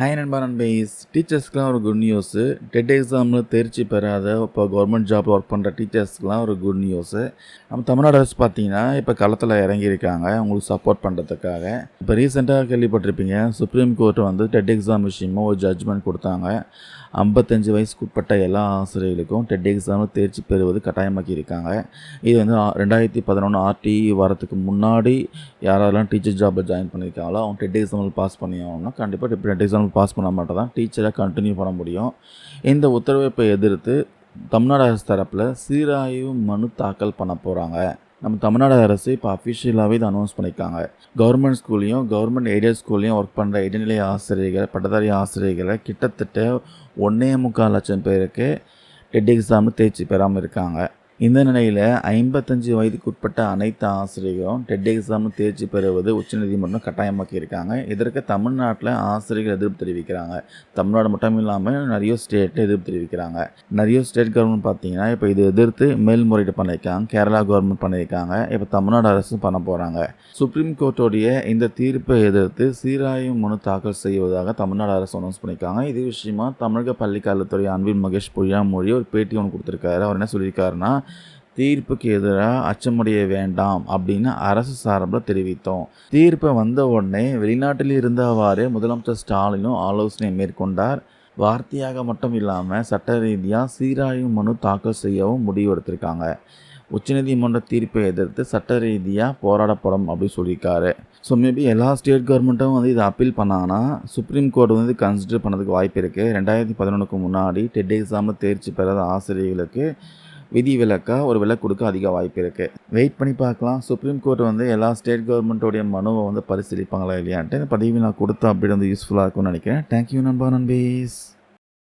Hi நண்பா நண்பைஸ் டீச்சர்ஸ்க்குலாம் ஒரு good news dead எக்ஸாமில் தேர்ச்சி பெறாத இப்போ கவர்மெண்ட் ஜாப் ஒர்க் பண்ணுற டீச்சர்ஸ்க்குலாம் ஒரு குட் நியூஸு நம்ம தமிழ்நாடு அரசு பார்த்தீங்கன்னா இப்போ களத்தில் இறங்கியிருக்காங்க. உங்களுக்கு சப்போர்ட் பண்ணுறதுக்காக இப்போ ரீசெண்டாக கேள்விப்பட்டிருப்பீங்க சுப்ரீம் கோர்ட் வந்து டெட் எக்ஸாம் விஷயமா ஒரு ஜட்ஜ்மெண்ட் கொடுத்தாங்க. ஐம்பத்தஞ்சு வயசுக்கு உட்பட்ட எல்லா ஆசிரியர்களுக்கும் டெட் எக்ஸாமில் தேர்ச்சி பெறுவது கட்டாயமாக்கி இருக்காங்க இது வந்து ரெண்டாயிரத்தி பதினொன்று ஆர்டி வரத்துக்கு முன்னாடி யாரெல்லாம் டீச்சர் ஜாப்பை ஜாயின் பண்ணியிருக்காங்களோ அவங்க டெட் எக்ஸாமில் பாஸ் பண்ணி ஆகணும்னா கண்டிப்பாக டெட் பாஸ் பண்ண மட்டும் தான் டீச்சரை கண்டினியூ பண்ண முடியும். இந்த உத்தரவை இப்போ எதிர்த்து தமிழ்நாடு அரசு தரப்பில் சீராய்வு மனு தாக்கல் பண்ண போகிறாங்க நம்ம தமிழ்நாடு அரசு இப்போ அஃபிஷியலாகவே இதை அனௌன்ஸ் பண்ணியிருக்காங்க. கவர்மெண்ட் ஸ்கூல்லையும் கவர்மெண்ட் ஏரியா ஸ்கூல்லையும் ஒர்க் பண்ணுற இடைநிலை ஆசிரியர்கள் பட்டதாரி ஆசிரியர்களை கிட்டத்தட்ட ஒன்றே முக்கால் லட்சம் பேருக்கு டெட் எக்ஸாமில் தேர்ச்சி பெறாமல் இருக்காங்க. இந்த நிலையில் ஐம்பத்தஞ்சு வயதுக்குட்பட்ட அனைத்து ஆசிரியர்களும் டெட் எக்ஸாமில் தேர்ச்சி பெறுவது உச்சநீதிமன்றம் கட்டாயமாக்கியிருக்காங்க. இதற்கு தமிழ்நாட்டில் ஆசிரியர்கள் எதிர்ப்பு தெரிவிக்கிறாங்க. தமிழ்நாடு மட்டும் இல்லாமல் நிறைய ஸ்டேட்டில் எதிர்ப்பு தெரிவிக்கிறாங்க. நிறைய ஸ்டேட் கவர்மெண்ட் பார்த்தீங்கன்னா இப்போ இது எதிர்த்து மேல்முறையீடு பண்ணியிருக்காங்க. கேரளா கவர்மெண்ட் பண்ணியிருக்காங்க. இப்போ தமிழ்நாடு அரசு பண்ண போகிறாங்க சுப்ரீம் கோர்ட்டோடைய இந்த தீர்ப்பை எதிர்த்து சீராயும் மனு தாக்கல் செய்வதாக தமிழ்நாடு அரசு அனௌன்ஸ் பண்ணியிருக்காங்க. இது விஷயமா தமிழக பள்ளிக்கல்வித்துறை அன்பில் மகேஷ் பொய்யாமொழி ஒரு பேட்டி ஒன்று கொடுத்துருக்காரு. அவர் என்ன சொல்லியிருக்காருன்னா தீர்ப்புக்கு எதிராக அச்சமடைய வேண்டாம் அப்படின்னு அரசு சார்பில் தெரிவித்தோம். தீர்ப்பு வந்த உடனே வெளிநாட்டில் இருந்தவாறு முதலமைச்சர் ஸ்டாலினும் ஆலோசனை மேற்கொண்டார். வார்த்தையாக மட்டும் இல்லாமல் சட்ட ரீதியாக சீராய்வு மனு தாக்கல் செய்யவும் முடிவெடுத்திருக்காங்க உச்சநீதிமன்ற தீர்ப்பை எதிர்த்து சட்ட ரீதியாக போராடப்படும் அப்படின்னு சொல்லியிருக்காரு. ஸோ மேபி எல்லா ஸ்டேட் கவர்மெண்ட்டும் வந்து இதை அப்பீல் பண்ணாங்கன்னா சுப்ரீம் கோர்ட் வந்து கன்சிடர் பண்ணதுக்கு வாய்ப்பு இருக்குது ரெண்டாயிரத்தி பதினொன்றுக்கு முன்னாடி டெட் எக்ஸாமில் தேர்ச்சி பெறாத ஆசிரியர்களுக்கு விதி விலக்காக ஒரு விலக்கு கொடுக்க அதிக வாய்ப்பு இருக்குது வெயிட் பண்ணி பார்க்கலாம். சுப்ரீம் கோர்ட் வந்து எல்லா ஸ்டேட் கவர்மெண்ட்டோடைய மனுவை வந்து பரிசீலிப்பாங்களா இல்லையான்ட்டு இந்த பதிவு நான் கொடுத்தா அப்படி வந்து யூஸ்ஃபுல்லாக இருக்கும்னு நினைக்கிறேன். தேங்க்யூ நண்பா நண்பீஸ்.